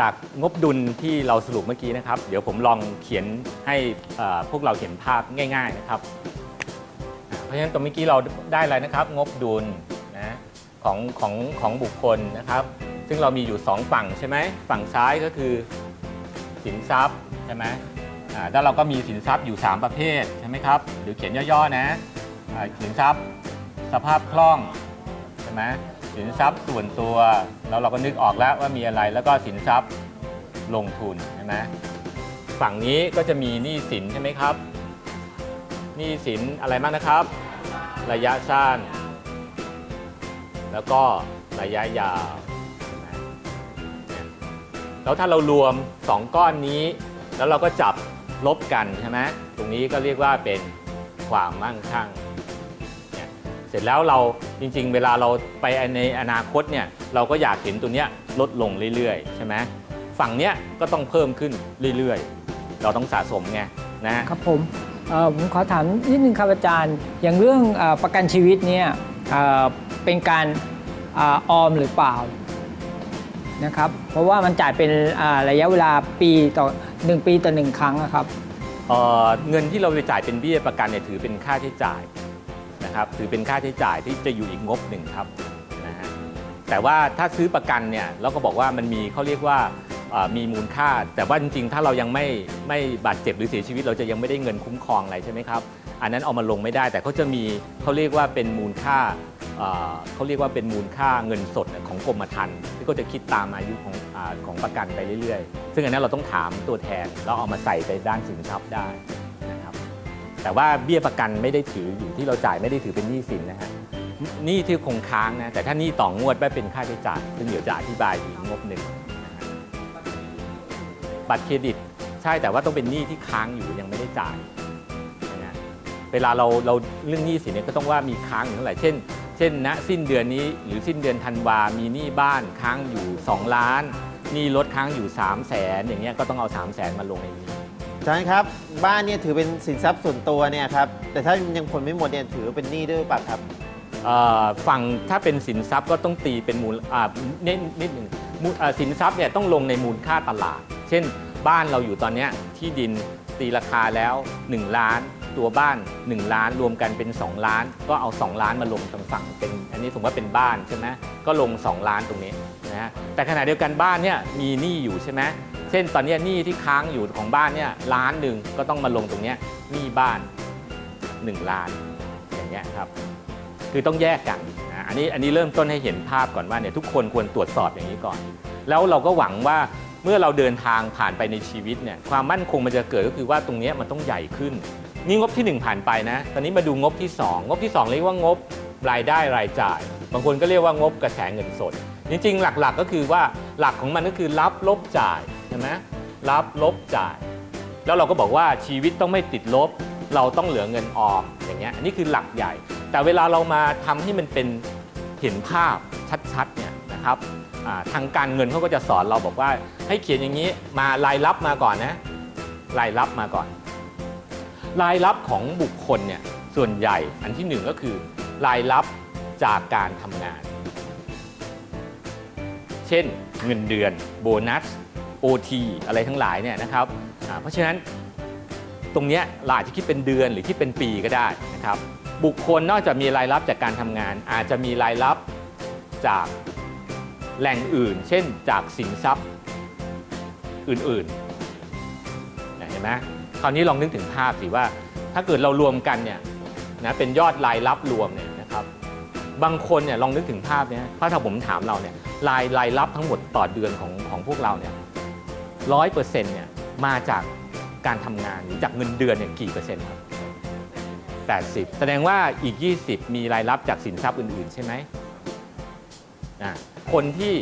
จากงบดุลที่เราสรุปเมื่อกี้นะครับ เดี๋ยวผมลองเขียนให้พวกเราเห็นภาพง่าย ๆนะครับ เพราะฉะนั้นตรงเมื่อกี้เราได้อะไรนะครับ งบดุลนะของของของบุคคลนะครับ ซึ่งเรามีอยู่ 2 ฝั่งใช่ไหมฝั่งซ้ายก็คือสินทรัพย์ใช่ไหมอ่าแล้วเราก็มีสินทรัพย์อยู่ 3 ประเภทใช่ไหมครับเดี๋ยวเขียนย่อๆนะสินทรัพย์สภาพคล่องใช่ไหม สินทรัพย์ส่วนตัวแล้วเราก็นึกออกแล้วว่ามีอะไรแล้วก็สินทรัพย์ลงทุนใช่ไหมฝั่งนี้ก็จะมีหนี้สินใช่ไหมครับหนี้สินอะไรบ้างนะครับ ระยะสั้น แล้วก็ระยะยาว แล้วถ้าเรารวม 2 ก้อนนี้ แล้วเราก็จับลบกันใช่ไหมตรงนี้ก็เรียกว่าเป็นความมั่งคั่ง เสร็จแล้วเรา จริงๆ เวลาเราไปในอนาคตเนี่ยเราก็อยากเห็นตัวเนี้ยลดลงเรื่อยๆ ใช่ไหมฝั่งเนี้ยก็ต้องเพิ่มขึ้นเรื่อยๆ เราต้องสะสมไงนะครับผมเอ่อผมขอถามนิดนึงครับอาจารย์ อย่างเรื่องเออประกันชีวิตเนี่ยเอ่อเป็นการอาออมหรือเปล่านะครับ เพราะว่ามันจ่ายเป็นอ่าระยะเวลาปีต่อ 1 ปีต่อ 1 ครั้งอะครับ เอ่อเงินที่เราไปจ่ายเป็นเบี้ยประกันเนี่ยถือเป็นค่าใช้จ่าย นะครับถือเป็นค่าใช้จ่ายที่จะอยู่อีกงบหนึ่งครับนะฮะแต่ว่าถ้าซื้อประกันเนี่ยเราก็บอกว่ามันมีเขาเรียกว่ามีมูลค่า แต่ว่าจริงๆ ถ้าเรายังไม่ไม่บาดเจ็บหรือเสียชีวิต เราจะยังไม่ได้เงินคุ้มครองอะไรใช่ไหมครับอันนั้นเอามาลงไม่ได้ แต่เขาจะมีเขาเรียกว่าเป็นมูลค่าเขาเรียกว่าเป็นมูลค่าเงินสดของกรมธรรม์ที่ก็จะคิดตามอายุของอของประกันไปเรื่อยๆ ซึ่งอันนั้นเราต้องถามตัวแทนแล้วเอามาใส่ไปด้านสินทรัพย์ได้ แต่ว่าเบี้ยประกันไม่ได้ถืออยู่ที่เราจ่ายไม่ได้ถือเป็นหนี้สินนะฮะหนี้ที่คงค้างนะแต่ถ้าหนี้ต่องวดไม่เป็นค่าใช้จ่ายซึ่งเดี๋ยวจะอธิบายอีกงบหนึ่งนะฮะบัตรเครดิตใช่แต่ว่าต้องเป็นหนี้ที่ค้างอยู่ยังไม่ได้จ่ายนะฮะเวลาเราเราเรื่องหนี้สินเนี่ยก็ต้องว่ามีค้างอยู่เท่าไหร่เช่น เช่นณสิ้นเดือนนี้หรือสิ้นเดือนธันวา มีหนี้บ้านค้างอยู่ 2 ล้านหนี้รถค้างอยู่ 3 0 0แสนอย่างเงี้ยก็ต้องเอา 3 0 0แสนมาลงในนี้ อาจารย์ครับบ้านเนี่ยถือเป็นสินทรัพย์ส่วนตัวเนี่ยครับแต่ถ้ายังผลไม่หมดเนี่ยถือเป็นหนี้ด้วยหรือเปล่าครับ เอ่อฝั่งถ้าเป็นสินทรัพย์ก็ต้องตีเป็นมูลอ่านิดนิดหนึ่งมูลอ่าสินทรัพย์เนี่ยต้องลงในมูลค่าตลาด เช่น บ้านเราอยู่ตอนเนี้ยที่ดินตีราคาแล้ว 1 ล้าน ตัวบ้าน 1 ล้านรวมกันเป็น 2 ล้าน ก็เอา 2 ล้านมาลงตรงฝั่งเป็นอันนี้สมมติว่าเป็นบ้านใช่ไหมก็ลง 2 ล้านตรงนี้นะฮะแต่ขณะเดียวกันบ้านเนี่ยมีหนี้อยู่ใช่ไหม เช่นตอนนี้หนี้ที่ค้างอยู่ของบ้านเนี่ยล้านหนึ่งก็ต้องมาลงตรงนี้หนี้บ้าน 1 ล้านอย่างเงี้ยครับคือต้องแยกกันนะอันนี้อันนี้เริ่มต้นให้เห็นภาพก่อนว่าเนี่ยทุกคนควรตรวจสอบอย่างนี้ก่อน แล้วเราก็หวังว่าเมื่อเราเดินทางผ่านไปในชีวิตเนี่ยความมั่นคงมันจะเกิดก็คือว่าตรงนี้มันต้องใหญ่ขึ้น นี่งบที่ 1 ผ่านไปนะ ตอนนี้มาดูงบที่ 2 งบที่ 2 เรียกว่างบรายได้รายจ่าย บางคนก็เรียกว่างบกระแสเงินสด จริงๆ หลักๆก็คือว่าหลักของมันก็คือรับลบจ่าย ใช่ไหมรับลบจ่าย แล้วเราก็บอกว่าชีวิตต้องไม่ติดลบ เราต้องเหลือเงินออมอย่างเงี้ยอันนี้คือหลักใหญ่ แต่เวลาเรามาทำให้มันเป็นเห็นภาพชัดๆเนี่ยนะครับทางการเงินเขาก็จะสอนเราบอกว่า ให้เขียนอย่างนี้มารายรับมาก่อนนะรายรับมาก่อน รายรับของบุคคลเนี่ยส่วนใหญ่อันที่หนึ่งก็คือ รายรับจากการทำงาน เช่นเงินเดือนโบนัส OT อะไรทั้งหลายเนี่ยนะครับเพราะฉะนั้นตรงนี้ยเราอาจจะคิดเป็นเดือนหรือคิดเป็นปีก็ได้นะครับบุคคลนอกจากมีรายรับจากการทำงาน อาจจะมีรายรับจากแหล่งอื่น เช่นจากสินทรัพย์อื่นๆเห็นไหมคราวนี้ลองนึกถึงภาพสิว่า ถ้าเกิดเรารวมกันเนี่ยนะเป็นยอดรายรับรวมเนี่ยนะครับบางคนเนี่ยลองนึกถึงภาพเนี้ยถ้าถ้าผมถามเราเนี่ยรายรายรับทั้งหมดต่อเดือนของของพวกเราเนี่ย ร้อยเปอร์เซ็นต์เนี่ยมาจากการทำงานหรือจากเงินเดือนเนี่ยกี่เปอร์เซ็นต์ครับ80 แสดงว่าอีก 20 มีรายรับจากสินทรัพย์อื่น ๆ ใช่ไหมอะคนที่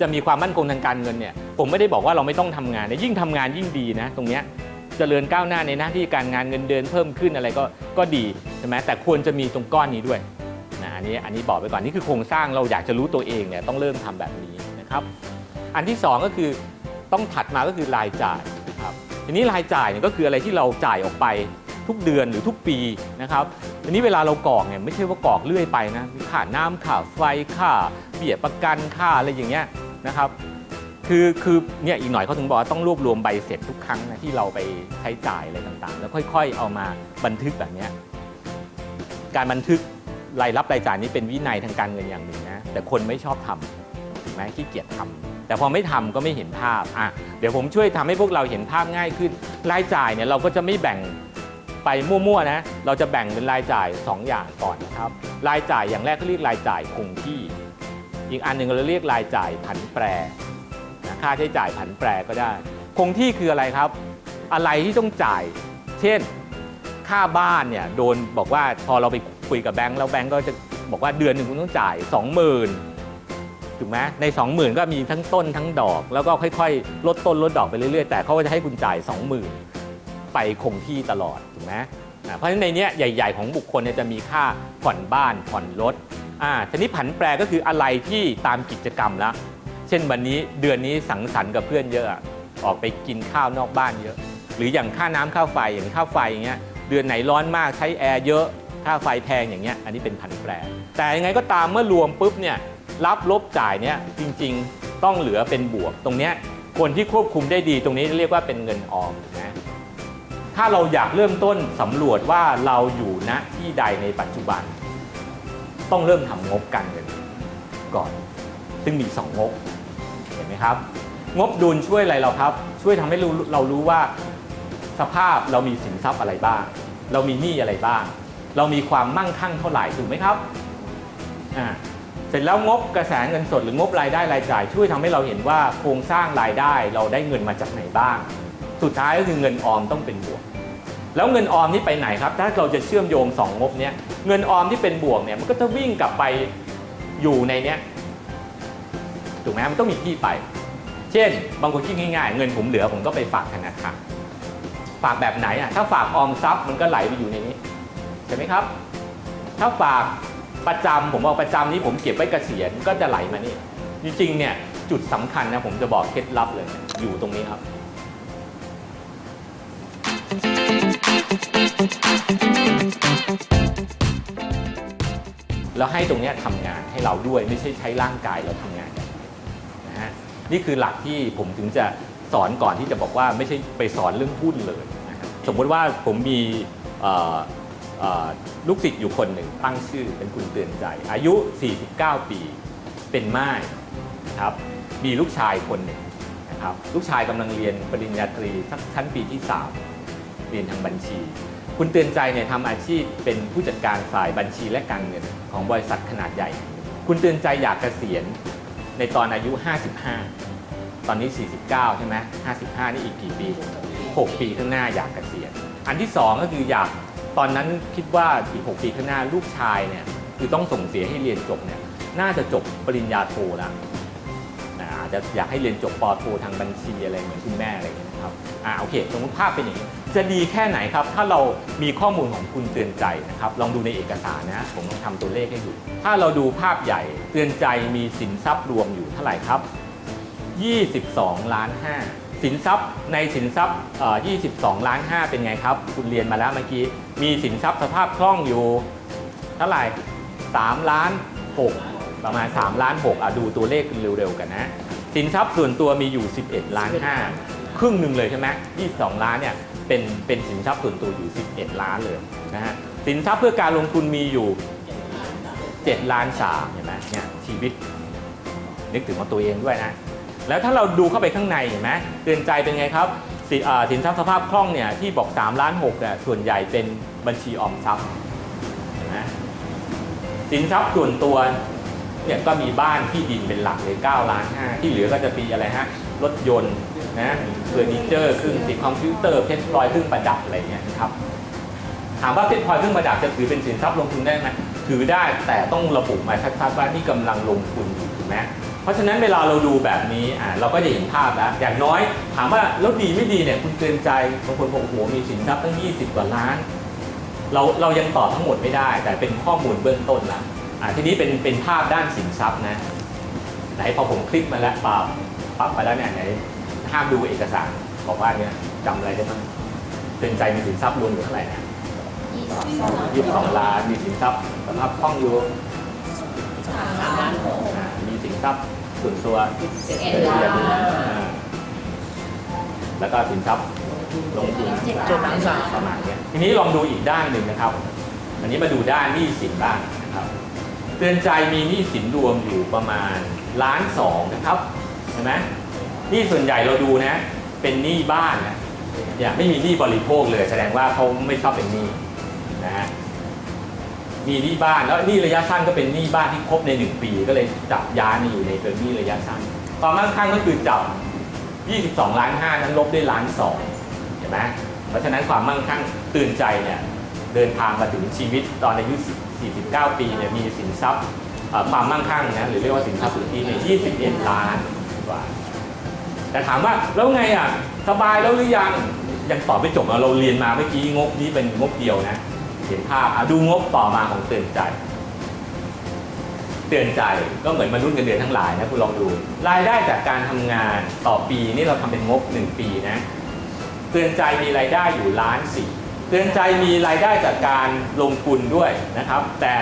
จะมีความมั่นคงทางการเงินเนี่ย ผมไม่ได้บอกว่าเราไม่ต้องทำงานนะยิ่งทำงานยิ่งดีนะ ตรงเนี้ยจเจริญก้าวหน้าในหน้าที่การงานเงินเดือนเพิ่มขึ้นอะไรก็ก็ดีใช่ไหมแต่ควรจะมีตรงก้อนนี้ด้วยนะอันนี้อันนี้บอกไปก่อนนี่คือโครงสร้างเราอยากจะรู้ตัวเองเนี่ยต้องเริ่มทำแบบนี้นะครับ อันที่สองก็คือ ต้องถัดมาก็คือรายจ่ายนะครับทีนี้รายจ่ายเนี่ยก็คืออะไรที่เราจ่ายออกไปทุกเดือนหรือทุกปีนะครับทีนี้เวลาเรากรอกเนี่ยไม่ใช่ว่ากรอกเรื่อยไปนะค่าน้ำค่าไฟค่าเบี้ยประกันค่าอะไรอย่างเงี้ยนะครับคือคือเนี่ยอีกหน่อยเขาถึงบอกว่าต้องรวบรวมใบเสร็จทุกครั้งนะที่เราไปใช้จ่ายอะไรต่างๆ แล้วค่อยๆ เอามาบันทึกแบบนี้การบันทึกรายรับรายจ่ายนี่เป็นวินัยทางการเงินอย่างหนึ่งนะแต่คนไม่ชอบทำถูกไหมขี้เกียจทำ แต่พอไม่ทำก็ไม่เห็นภาพอะเดี๋ยวผมช่วยทำให้พวกเราเห็นภาพง่ายขึ้นรายจ่ายเนี่ยเราก็จะไม่แบ่งไปมั่วๆนะ เราจะแบ่งเป็นรายจ่าย 2 อย่างก่อนนะครับ รายจ่ายอย่างแรกเขาเรียกรายจ่ายคงที่ อีกอันหนึ่งเราเรียกรายจ่ายผันแปรนะค่าใช้จ่ายผันแปรก็ได้ คงที่คืออะไรครับ อะไรที่ต้องจ่าย เช่น ค่าบ้านเนี่ยโดนบอกว่าพอเราไปคุยกับแบงค์แล้วแบงค์ก็จะบอกว่าเดือนหนึ่งคุณต้องจ่าย 20,000 ถูกไหมใน 20,000 ก็มีทั้งต้นทั้งดอก แล้วก็ค่อยๆ ลดต้นลดดอกไปเรื่อยๆ แต่เขาก็จะให้คุณจ่าย 20,000 ไปคงที่ตลอดถูกไหมเพราะฉะนั้นในนี้ใหญ่ ๆ ของบุคคลเนี่ยจะมีค่าผ่อนบ้านผ่อนรถอ่าทีนี้ผันแปรก็คืออะไรที่ตามกิจกรรมละเช่นวันนี้เดือนนี้สังสรรค์กับเพื่อนเยอะอะออกไปกินข้าวนอกบ้านเยอะ หรืออย่างค่าน้ำค่าไฟอย่างค่าไฟอย่างเงี้ยเดือนไหนร้อนมากใช้แอร์เยอะค่าไฟแพงอย่างเงี้ยอันนี้เป็นผันแปร แต่ยังไงก็ตามเมื่อรวมปุ๊บเนี่ย รับลบจ่ายเนี่ยจริงๆต้องเหลือเป็นบวก ตรงเนี้ยคนที่ควบคุมได้ดีตรงนี้เรียกว่าเป็นเงินออมนะถ้าเราอยากเริ่มต้นสำรวจว่าเราอยู่ณที่ใดในปัจจุบัน ต้องเริ่มทำงบการเงินก่อน ซึ่งมี 2 งบเห็นไหมครับ งบดุลช่วยอะไรเราครับ ช่วยทำให้เรารู้ว่าสภาพเรามีสินทรัพย์อะไรบ้าง เรามีหนี้อะไรบ้าง เรามีความมั่งคั่งเท่าไหร่ถูกไหมครับอ่า ร็จแล้วงบกระแสเงินสดหรืองบรายได้รายจ่าย ช่วยทำให้เราเห็นว่าโครงสร้างรายได้เราได้เงินมาจากไหนบ้าง สุดท้ายก็คือเงินออมต้องเป็นบวก แล้วเงินออมนี่ไปไหนครับ ถ้าเราจะเชื่อมโยงสองงบเนี้ยเงินออมที่เป็นบวกเนี่ยมันก็จะวิ่งกลับไปอยู่ในเนี้ยถูกไหมมันต้องมีที่ไป เช่น บางคนคิดง่ายๆ เงินผมเหลือผมก็ไปฝากธนาคารฝากแบบไหนอะถ้าฝากออมทรัพย์มันก็ไหลไปอยู่ในนี้ใช่ไหมครับ ถ้าฝาก ประจำผมบอกประจำนี้ผมเก็บไว้กเกษียณก็จะไหลมานี่จริงๆเนี่ยจุดสำคัญนะผมจะบอกเคล็ดลับเลยอยู่ตรงนี้ครับ แล้วให้ตรงนี้ทำงานให้เราด้วยไม่ใช่ใช้ร่างกายเราทำงานนะฮะนี่คือหลักที่ผมถึงจะสอนก่อนที่จะบอกว่าไม่ใช่ไปสอนเรื่องหุ้นเลยนะครับสมมติว่าผมมีเลูกศิษย์อยู่คนหนึ่งตั้งชื่อเป็นคุณเตือนใจ อายุ 49 ปีเป็นม่ายครับมีลูกชายคนหนึ่งนะครับลูกชายกำลังเรียนปริญญาตรีสักชั้นปีที่ 3 เรียนทางบัญชี คุณเตือนใจเนี่ยทำอาชีพเป็นผู้จัดการฝ่ายบัญชีและการเงินของบริษัทขนาดใหญ่ คุณเตือนใจอยากเกษียณในตอนอายุ 55 ตอนนี้ 49 ใช่ไหม55 นี่อีกกี่ปี 6 ปีข้างหน้าอยากเกษียณ อันที่ 2 ก็คืออยาก ตอนนั้นคิดว่าอีก6ปีข้างหน้าลูกชายเนี่ยคือต้องส่งเสียให้เรียนจบเนี่ยน่าจะจบปริญญาโทแล้วอาจจะอยากให้เรียนจบปอโททางบัญชีอะไรเหมือนคุณแม่อะไรอย่างเงี้ยครับอ่าโอเคสมมติภาพเป็นอย่างนี้จะดีแค่ไหนครับ ถ้าเรามีข้อมูลของคุณเตือนใจนะครับ ลองดูในเอกสารนะผมลองทำตัวเลขให้ดู ถ้าเราดูภาพใหญ่เตือนใจมีสินทรัพย์รวมอยู่เท่าไหร่ครับ 22 ล้าน5 สินทรัพย์ในสินทรัพย์ 22 ล้าน 5 เป็นไงครับ คุณเรียนมาแล้วเมื่อกี้ มีสินทรัพย์สภาพคล่องอยู่ เท่าไหร่ 3 ล้าน 6 ประมาณ 3 ล้าน6อะดูตัวเลขเร็วๆกันนะ สินทรัพย์ส่วนตัวมีอยู่ 11 ล้าน 5 ครึ่งหนึ่งเลยใช่ไหม22 ล้านเนี่ยเป็นเป็นสินทรัพย์ส่วนตัวอยู่ 11 ล้านเลยนะฮะ สินทรัพย์เพื่อการลงทุนมีอยู่ 7 ล้าน3เห็นไหมเนี่ยชีวิตนึกถึงว่าตัวเองด้วยนะ แล้วถ้าเราดูเข้าไปข้างในเห็นไหมเตือนใจเป็นไงครับสิอ่าสินทรัพย์สภาพคล่องเนี่ยที่บอก3ล้าน6เนี่ยส่วนใหญ่เป็นบัญชีออมทรัพย์เห็นไหมสินทรัพย์ส่วนตัวเนี่ยก็มีบ้านที่ดินเป็นหลักเลย9ล้าน5ที่เหลือก็จะมีอะไรฮะรถยนต์นะเฟอร์นิเจอร์เครื่องติดคอมพิวเตอร์เพชรพลอยเครื่องประดับอะไรเงี้ยนะครับถามว่าเพชรพลอยเครื่องประดับจะถือเป็นสินทรัพย์ลงทุนได้ไหมถือได้แต่ต้องระบุมาชัดๆว่านี่กำลังลงทุนอยู่ถูกไหม เพราะฉะนั้นเวลาเราดูแบบนี้อ่าเราก็จะเห็นภาพแล้ว อย่างน้อยถามว่าแล้วดีไม่ดีเนี่ยคุณเตือนใจบางคนบอกโอ้โหมีสินทรัพย์ตั้ง 20 กว่าล้าน เราเรายังตอบทั้งหมดไม่ได้ แต่เป็นข้อมูลเบื้องต้นละอ่าทีนี้เป็นเป็นภาพด้านสินทรัพย์นะไหนพอผมคลิกมาแล้วปั๊บปั๊บไปแล้วเนี่ยไหนห้ามดูเอกสารบอกว่าเนี่ยจำอะไรได้บ้างเตือนใจมีสินทรัพย์รวมอยู่เท่าไหร่นะยี่สิบสองล้านมีสินทรัพย์สภาพคล่องอยู่อ่านมีสินทรัพย์ ส่วนตัวแล้วก็สินทรัพย์ลงทุนเจ็ดล้านสามประมาณเนี้ยทีนี้ลองดูอีกด้านหนึ่งนะครับ อันนี้มาดูด้านหนี้สินบ้างนะครับเตือนใจมีหนี้สินรวมอยู่ประมาณล้านสองนะครับเห็นไหมหนี้ส่วนใหญ่เราดูนะ เป็นหนี้บ้านนะเนี่ยไม่มีหนี้บริโภคเลย แสดงว่าเขาไม่ชอบเป็นหนี้นะฮะ มีหนี้บ้านแล้วหนี้ระยะสั้นก็เป็นหนี้บ้านที่ครบในหนึ่งปี ก็เลยจับย้ายมาอยู่ในเป็นหนี้ระยะสั้นความมั่งคั่งก็คือจับ 22 ล้าน5นั้นลบด้วยล้าน2เห็นไหมเพราะฉะนั้นความมั่งคั่งตื่นใจเนี่ยเดินทางมาถึงชีวิตตอนอายุ 49 ปีเนี่ยมีสินทรัพย์ความมั่งคั่งนะหรือเรียกว่าสินทรัพย์สุทธิเนี่ย21 ล้านกว่าแต่ถามว่าแล้วไงอะสบายแล้วหรือยังยังตอบไม่จบเราเรียนมาเมื่อกี้งบนี้เป็นงบเดียวนะ เห็นภาพดูงบต่อมาของเตือนใจ เตือนใจก็เหมือนมนุษย์เงินเดือนทั้งหลายนะคุณลองดู รายได้จากการทำงานต่อปีนี่เราทำเป็นงบ 1 ปีนะ เตือนใจมีรายได้อยู่ล้านสี่เตือนใจมีรายได้จากการลงทุนด้วยนะครับ แต่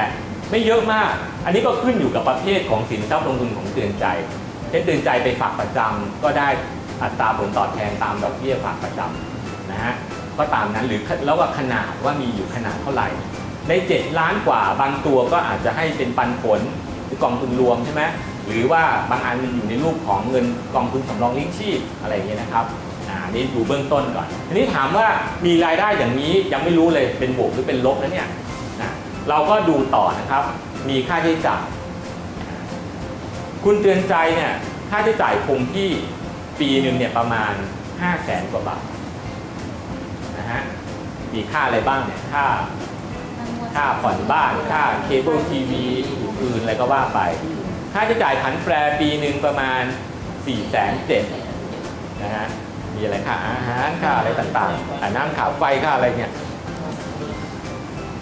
ไม่เยอะมาก อันนี้ก็ขึ้นอยู่กับประเภทของสินทรัพย์ลงทุนของเตือนใจเช่นเตือนใจไปฝากประจำก็ได้อัตราผลตอบแทนตามดอกเบี้ยฝากประจำนะฮะ ก็ตามนั้นหรือแล้วว่าขนาดว่ามีอยู่ขนาดเท่าไหร่ ใน 7 ล้านกว่าบางตัวก็อาจจะให้เป็นปันผลหรือกองทุนรวมใช่ไหมหรือว่าบางอันมันอยู่ในรูปของเงินกองทุนสำรองเลี้ยงชีพอะไรอย่างเงี้ยนะครับอ่านี่ดูเบื้องต้นก่อนทีนี้ถามว่ามีรายได้อย่างนี้ยังไม่รู้เลยเป็นบวกหรือเป็นลบนะเนี่ยนะเราก็ดูต่อนะครับ มีค่าใช้จ่ายคุณเตือนใจเนี่ยค่าใช้จ่ายคงที่ปีหนึ่งเนี่ยประมาณ 5 0 0แสนกว่าบาท นะฮะมีค่าอะไรบ้างเนี่ยค่าค่าผ่อนบ้านค่าเคเบิลทีวีอื่นๆอะไรก็ว่าไป ค่าใช้จ่ายผันแปรปีหนึ่งประมาณ4ี่แสนเจ็ดนะฮะมีอะไรค่าอาหารค่าอะไรต่างๆค่าน้ำค่าไฟค่าอะไรเนี่ย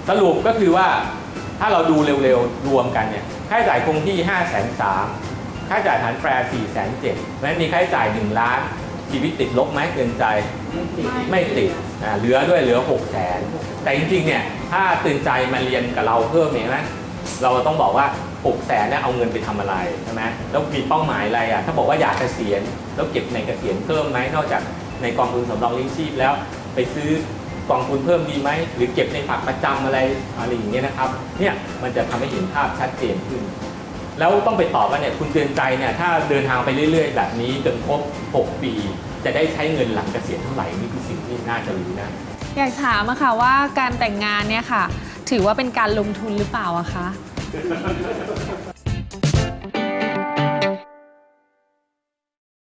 สรุปก็คือว่าถ้าเราดูเร็วๆ รวมกันเนี่ยค่าใช้จ่ายคงที่5 3 0 0 0ค่าใช้จ่ายผันแปร4 7 0 0 0เพราะฉะนั้นมีค่าใช้จ่าย1ล้าน ชีวิตติดลบไหมเกินใจไม่ติดอ่าเหลือด้วยเหลือ6 0แสนแต่จริงๆเนี่ยถ้าตื่นใจมาเรียนกับเราเพิ่มเองนะเราต้องบอกว่า6แสนเนี่ยเอาเงินไปทำอะไรใช่ไหมแล้วมีเป้าหมายอะไรอะถ้าบอกว่าอยากเกษียณแล้วเก็บในเกษียณเพิ่มไหมนอกจากในกองทุนสำรองเลี้ยงชีพแล้วไปซื้อกองทุนเพิ่มดีไหมหรือเก็บในฝากประจำอะไรอะไรอย่างเงี้ยนะครับเนี่ยมันจะทำให้เห็นภาพชัดเจนขึ้น แล้วต้องไปตอบว่าเนี่ยคุณเตือนใจเนี่ยถ้าเดินทางไปเรื่อย ๆ แบบนี้จนครบ 6 ปี จะได้ใช้เงินหลังเกษียณเท่าไหร่นี่คือสิ่งที่น่าจะรู้นะอยากถามอะค่ะว่าการแต่งงานเนี่ยค่ะ ถือว่าเป็นการลงทุนหรือเปล่าอะคะ